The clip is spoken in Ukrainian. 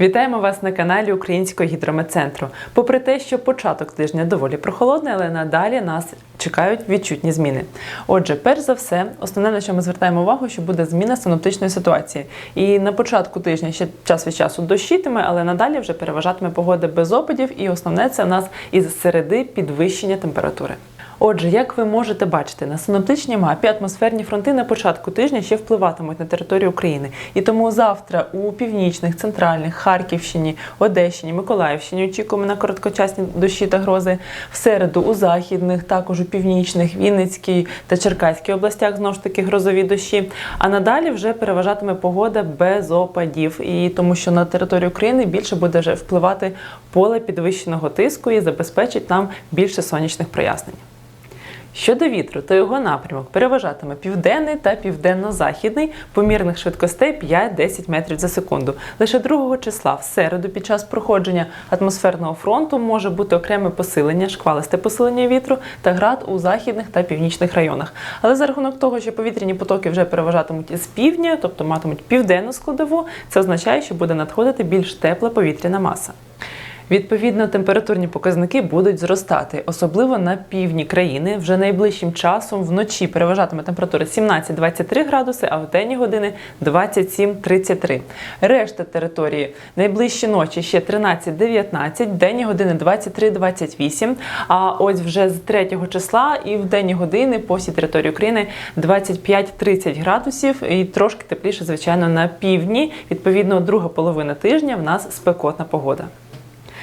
Вітаємо вас на каналі Українського гідрометцентру. Попри те, що початок тижня доволі прохолодний, але надалі нас чекають відчутні зміни. Отже, перш за все, основне, на що ми звертаємо увагу, що буде зміна синоптичної ситуації. І на початку тижня ще час від часу дощитиме, але надалі вже переважатиме погода без опадів, і основне це в нас із середи підвищення температури. Отже, як ви можете бачити, на синоптичній мапі атмосферні фронти на початку тижня ще впливатимуть на територію України. І тому завтра у північних, центральних, Харківщині, Одещині, Миколаївщині очікуємо на короткочасні дощі та грози. В середу у західних, також у північних, Вінницькій та Черкаській областях знову ж таки грозові дощі. А надалі вже переважатиме погода без опадів. І тому, що на територію України більше буде вже впливати поле підвищеного тиску і забезпечить нам більше сонячних прояснень. Щодо вітру, то його напрямок переважатиме південний та південно-західний помірних швидкостей 5-10 метрів за секунду. Лише 2 числа в середу під час проходження атмосферного фронту може бути окреме посилення, шквалисте посилення вітру та град у західних та північних районах. Але за рахунок того, що повітряні потоки вже переважатимуть із півдня, тобто матимуть південну складову, це означає, що буде надходити більш тепла повітряна маса. Відповідно, температурні показники будуть зростати, особливо на півдні країни. Вже найближчим часом вночі переважатиме температура 17-23 градуси, а в денні години 27-33. Решта території найближчі ночі ще 13-19, денні години 23-28. А ось вже з 3 числа і в денні години по всій території України 25-30 градусів і трошки тепліше, звичайно, на півдні. Відповідно, друга половина тижня в нас спекотна погода.